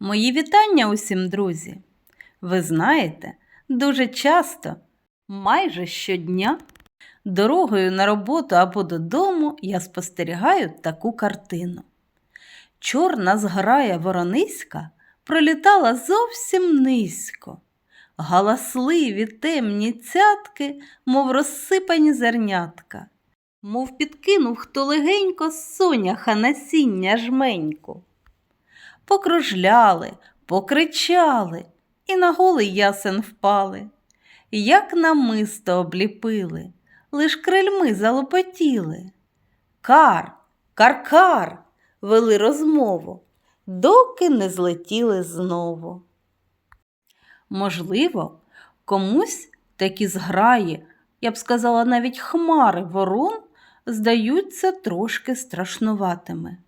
Мої вітання усім, друзі! Ви знаєте, дуже часто, майже щодня, дорогою на роботу або додому я спостерігаю таку картину. Чорна зграя ворониська пролітала зовсім низько. Галасливі темні цятки, мов розсипані зернятка, мов підкинув хто легенько соняха насіння жменьку покружляли, покричали і на голий ясен впали. Як намисто обліпили, лиш крильми залопотіли. Кар, каркар, вели розмову, доки не злетіли знову. Можливо, комусь такі зграї, я б сказала, навіть хмари ворон здаються трошки страшнуватими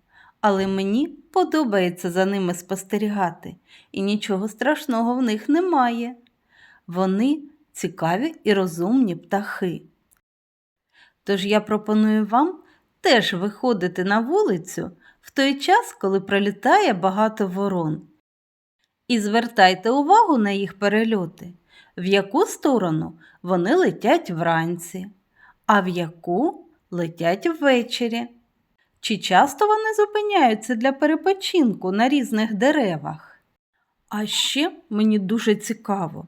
але мені подобається за ними спостерігати, і нічого страшного в них немає. Вони цікаві і розумні птахи. Тож я пропоную вам теж виходити на вулицю в той час, коли пролітає багато ворон. І звертайте увагу на їх перельоти, в яку сторону вони летять вранці, а в яку летять ввечері. Чи часто вони зупиняються для перепочинку на різних деревах? А ще мені дуже цікаво,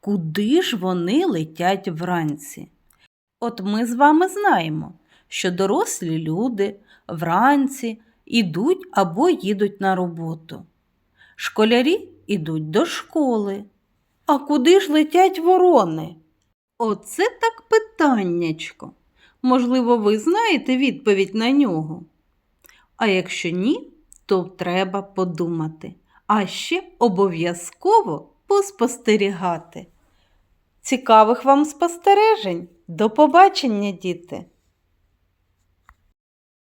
куди ж вони летять вранці? От ми з вами знаємо, що дорослі люди вранці ідуть або їдуть на роботу. Школярі ідуть до школи. А куди ж летять ворони? Оце так питаннячко. Можливо, ви знаєте відповідь на нього. А якщо ні, то треба подумати, а ще обов'язково поспостерігати. Цікавих вам спостережень! До побачення, діти!